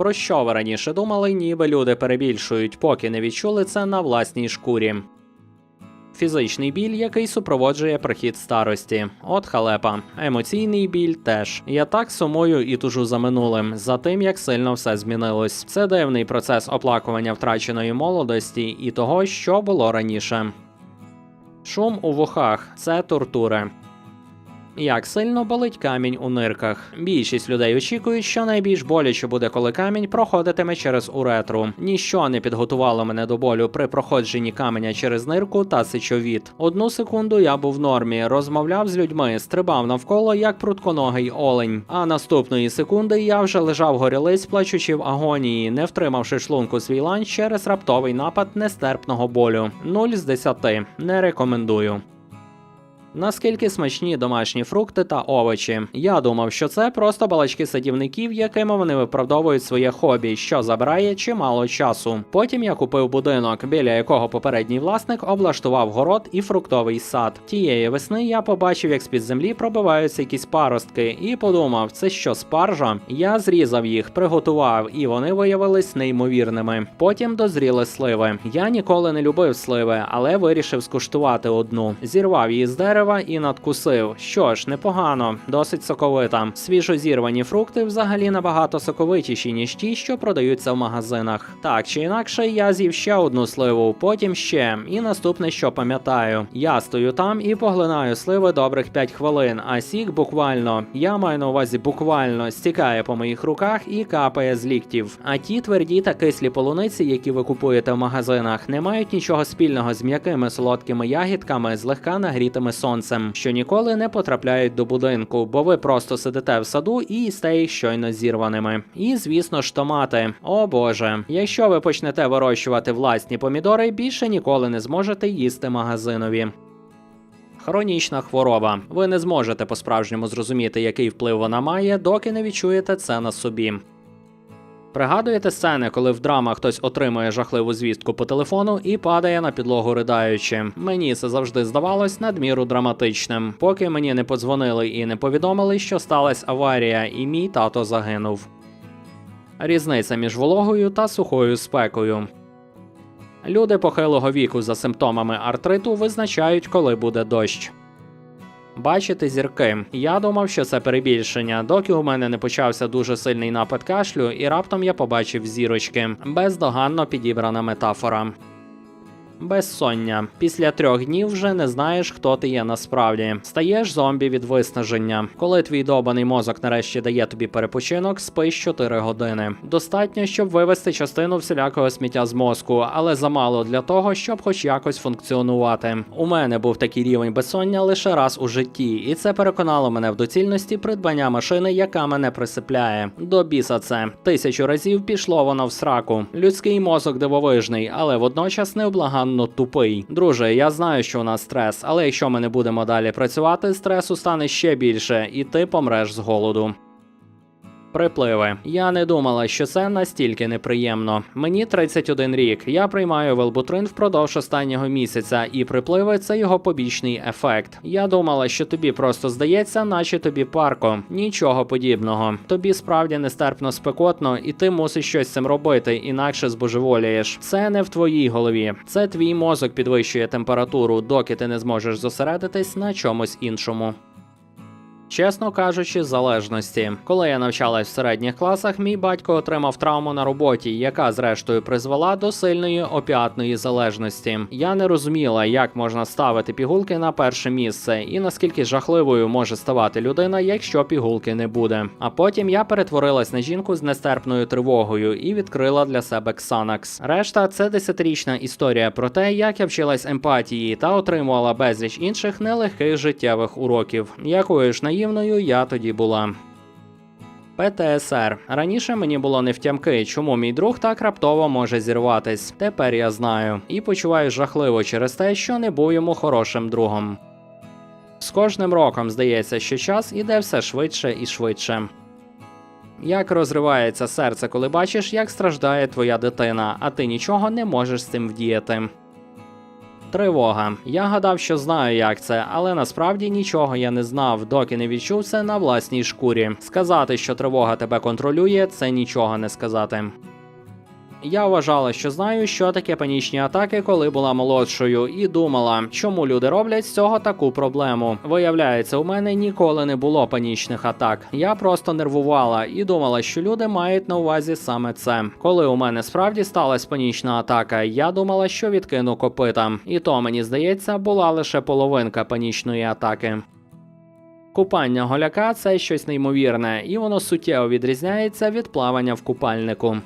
Про що ви раніше думали, ніби люди перебільшують, поки не відчули це на власній шкурі. Фізичний біль, який супроводжує прихід старості. От халепа. Емоційний біль теж. Я так сумую і тужу за минулим, за тим, як сильно все змінилось. Це дивний процес оплакування втраченої молодості і того, що було раніше. Шум у вухах це тортури. Як сильно болить камінь у нирках. Більшість людей очікують, що найбільш боляче буде, коли камінь проходитиме через уретру. Ніщо не підготувало мене до болю при проходженні каменя через нирку та сечовід. Одну секунду я був в нормі, розмовляв з людьми, стрибав навколо як прутконогий олень. А наступної секунди я вже лежав горілиць, плачучи в агонії, не втримавши шлунку свій ланч через раптовий напад нестерпного болю. 0 з 10. Не рекомендую. Наскільки смачні домашні фрукти та овочі. Я думав, що це просто балачки садівників, якими вони виправдовують своє хобі, що забирає чимало часу. Потім я купив будинок, біля якого попередній власник облаштував город і фруктовий сад. Тієї весни я побачив, як з-під землі пробиваються якісь паростки, і подумав, це що спаржа? Я зрізав їх, приготував, і вони виявились неймовірними. Потім дозріли сливи. Я ніколи не любив сливи, але вирішив скуштувати одну. Зірвав її з дерева і надкусив. Що ж, непогано, досить соковита. Свіжозірвані фрукти взагалі набагато соковитіші, ніж ті, що продаються в магазинах. Так чи інакше, я з'їв ще одну сливу, потім ще. І наступне, що пам'ятаю, я стою там і поглинаю сливи добрих 5 хвилин, а сік буквально, я маю на увазі буквально стікає по моїх руках і капає з ліктів. А ті тверді та кислі полуниці, які ви купуєте в магазинах, не мають нічого спільного з м'якими солодкими ягідками, злегка нагрітими сонцем, що ніколи не потрапляють до будинку, бо ви просто сидите в саду і їсте їх щойно зірваними. І звісно ж, томати. О боже, якщо ви почнете вирощувати власні помідори, більше ніколи не зможете їсти магазинові. Хронічна хвороба. Ви не зможете по-справжньому зрозуміти, який вплив вона має, доки не відчуєте це на собі. Пригадуєте сцени, коли в драмах хтось отримує жахливу звістку по телефону і падає на підлогу riдаючи. Мені це завжди здавалось надміру драматичним, поки мені не подзвонили і не повідомили, що сталася аварія, і мій тато загинув. Різниця між вологою та сухою спекою. Люди похилого віку за симптомами артриту визначають, коли буде дощ. Бачити зірки. Я думав, що це перебільшення, доки у мене не почався дуже сильний напад кашлю, і раптом я побачив зірочки. Бездоганно підібрана метафора. Безсоння. Після трьох днів вже не знаєш, хто ти є насправді. Стаєш зомбі від виснаження. Коли твій добаний мозок нарешті дає тобі перепочинок, спиш 4 години. Достатньо, щоб вивести частину всілякого сміття з мозку, але замало для того, щоб хоч якось функціонувати. У мене був такий рівень безсоння лише раз у житті, і це переконало мене в доцільності придбання машини, яка мене присипляє. До біса це тисячу разів пішло воно в сраку. Людський мозок дивовижний, але водночас необлаганно тупий. Друже, я знаю, що у нас стрес, але якщо ми не будемо далі працювати, стресу стане ще більше, і ти помреш з голоду. Припливи. Я не думала, що це настільки неприємно. Мені 31 рік. Я приймаю велбутрин впродовж останнього місяця, і припливи це його побічний ефект. Я думала, що тобі просто здається, наче тобі парко. Нічого подібного. Тобі справді нестерпно спекотно, і ти мусиш щось з цим робити, інакше збожеволієш. Це не в твоїй голові. Це твій мозок підвищує температуру, доки ти не зможеш зосередитись на чомусь іншому. Чесно кажучи, залежності. Коли я навчалась в середніх класах, мій батько отримав травму на роботі, яка зрештою призвела до сильної опіатної залежності. Я не розуміла, як можна ставити пігулки на перше місце, і наскільки жахливою може ставати людина, якщо пігулки не буде. А потім я перетворилась на жінку з нестерпною тривогою і відкрила для себе Xanax. Решта це десятирічна історія про те, як я вчилась емпатії та отримувала безліч інших нелегких життєвих уроків, якою ж наївною я тоді була. ПТСР. Раніше мені було не втямки, чому мій друг так раптово може зірватись. Тепер я знаю і почуваю жахливо через те, що не був йому хорошим другом. З кожним роком здається, що час іде все швидше і швидше. Як розривається серце, коли бачиш, як страждає твоя дитина, а ти нічого не можеш з цим вдіяти. Тривога. Я гадав, що знаю, як це, але насправді нічого я не знав, доки не відчув це на власній шкурі. Сказати, що тривога тебе контролює, це нічого не сказати. Я вважала, що знаю, що таке панічні атаки, коли була молодшою, і думала, чому люди роблять з цього таку проблему. Виявляється, у мене ніколи не було панічних атак. Я просто нервувала і думала, що люди мають на увазі саме це. Коли у мене справді сталася панічна атака, я думала, що відкину копита. І то мені здається, була лише половинка панічної атаки. Купання голяка це щось неймовірне, і воно суттєво відрізняється від плавання в купальнику.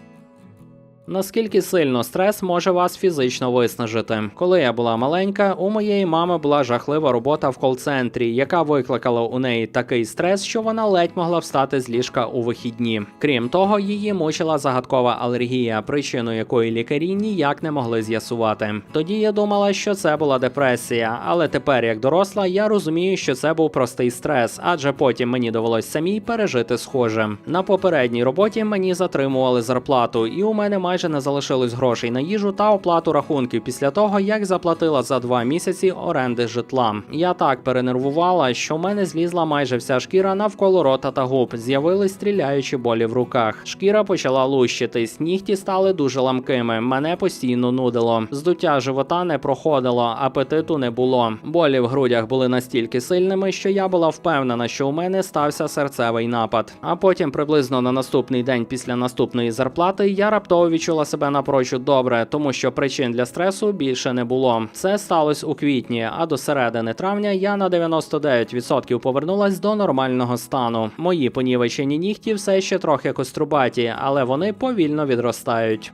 Наскільки сильно стрес може вас фізично виснажити? Коли я була маленька, у моєї мами була жахлива робота в кол-центрі, яка викликала у неї такий стрес, що вона ледь могла встати з ліжка у вихідні. Крім того, її мучила загадкова алергія, причину якої лікарі ніяк не могли з'ясувати. Тоді я думала, що це була депресія, але тепер, як доросла, я розумію, що це був простий стрес, адже потім мені довелось самій пережити схоже. На попередній роботі мені затримували зарплату, і у мене майже не залишилось грошей на їжу та оплату рахунків після того, як заплатила за два місяці оренди житла. Я так перенервувала, що в мене злізла майже вся шкіра навколо рота та губ. З'явились стріляючі болі в руках. Шкіра почала лущитись, нігті стали дуже ламкими. Мене постійно нудило. Здуття живота не проходило, апетиту не було. Болі в грудях були настільки сильними, що я була впевнена, що у мене стався серцевий напад. А потім, приблизно на наступний день після наступної зарплати, я раптово себе напрочуд добре, тому що причин для стресу більше не було. Це сталося у квітні, а до середини травня я на 99% повернулась до нормального стану. Мої понівечені нігті все ще трохи кострубаті, але вони повільно відростають.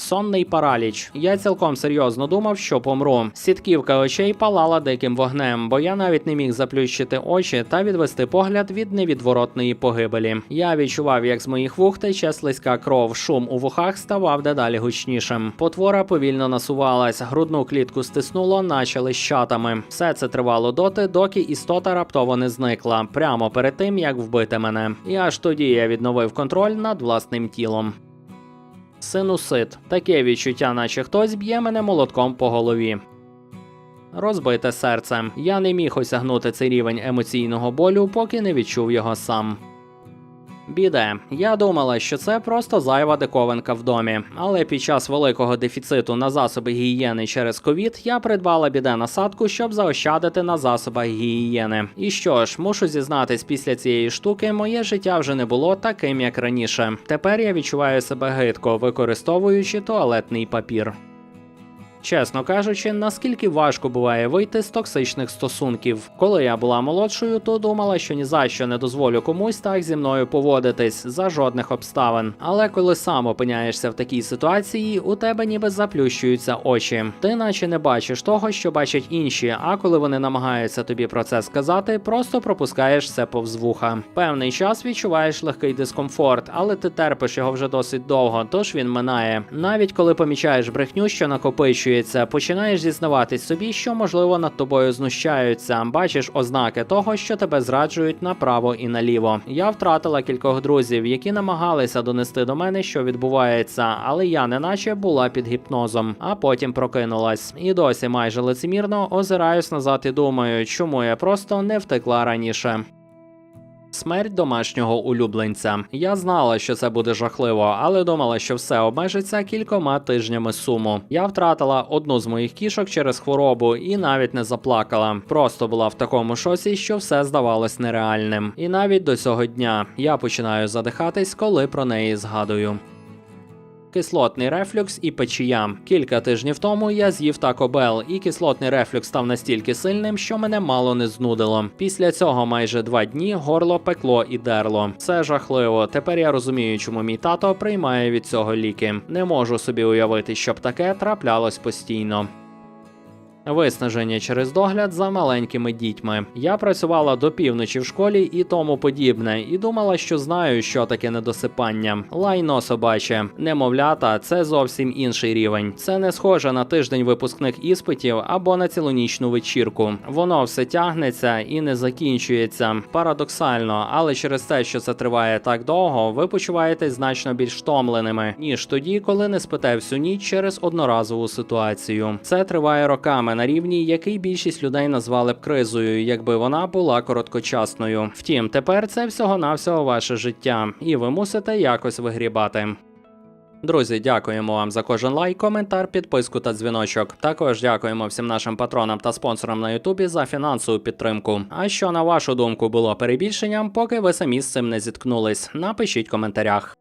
Сонний параліч. Я цілком серйозно думав, що помру. Сітківка очей палала диким вогнем, бо я навіть не міг заплющити очі та відвести погляд від невідворотної погибелі. Я відчував, як з моїх вух тече слизька кров, шум у вухах ставав дедалі гучнішим. Потвора повільно насувалась, грудну клітку стиснуло, наче лищатами. Все це тривало доти, доки істота раптово не зникла, прямо перед тим як вбити мене. І аж тоді я відновив контроль над власним тілом. Синусит таке відчуття, наче хтось б'є мене молотком по голові. Розбите серце. Я не міг осягнути цей рівень емоційного болю, поки не відчув його сам. Біде. Я думала, що це просто зайва диковинка в домі. Але під час великого дефіциту на засоби гігієни через ковід я придбала біде насадку, щоб заощадити на засобах гігієни. І що ж, мушу зізнатись, після цієї штуки моє життя вже не було таким, як раніше. Тепер я відчуваю себе гидко, використовуючи туалетний папір. Чесно кажучи, наскільки важко буває вийти з токсичних стосунків. Коли я була молодшою, то думала, що ні за що не дозволю комусь так зі мною поводитись за жодних обставин. Але коли сам опиняєшся в такій ситуації, у тебе ніби заплющуються очі. Ти наче не бачиш того, що бачать інші. А коли вони намагаються тобі про це сказати, просто пропускаєш все повз вуха. Певний час відчуваєш легкий дискомфорт, але ти терпиш його вже досить довго, тож він минає. Навіть коли помічаєш брехню, що накопичується, починаєш зізнаватись собі, що можливо над тобою знущаються. Бачиш ознаки того, що тебе зраджують направо і наліво. Я втратила кількох друзів, які намагалися донести до мене, що відбувається, але я неначе була під гіпнозом, а потім прокинулась. І досі майже лицемірно озираюсь назад і думаю, чому я просто не втекла раніше. Смерть домашнього улюбленця. Я знала, що це буде жахливо, але думала, що все обмежиться кількома тижнями суму. Я втратила одну з моїх кішок через хворобу і навіть не заплакала. Просто була в такому шоці, що все здавалось нереальним. І навіть до цього дня я починаю задихатись, коли про неї згадую. Кислотний рефлюкс і печія. Кілька тижнів тому я з'їв Taco Bell, і кислотний рефлюкс став настільки сильним, що мене мало не знудило. Після цього майже два дні горло пекло і дерло. Це жахливо. Тепер я розумію, чому мій тато приймає від цього ліки. Не можу собі уявити, щоб таке траплялось постійно. Виснаження через догляд за маленькими дітьми. Я працювала до півночі в школі і тому подібне, і думала, що знаю, що таке недосипання. Лайно собаче, немовлята це зовсім інший рівень. Це не схоже на тиждень випускних іспитів або на цілонічну вечірку. Воно все тягнеться і не закінчується. Парадоксально, але через те, що це триває так довго, ви почуваєтесь значно більш втомленими, ніж тоді, коли не спите всю ніч через одноразову ситуацію. Це триває роками на рівні, який більшість людей назвали б кризою, якби вона була короткочасною. Втім, тепер це всього-навсього ваше життя, і ви мусите якось вигрібати. Друзі, дякуємо вам за кожен лайк, коментар, підписку та дзвіночок. Також дякуємо всім нашим патронам та спонсорам на Ютубі за фінансову підтримку. А що на вашу думку було перебільшенням, поки ви самі з цим не зіткнулись? Напишіть в коментарях.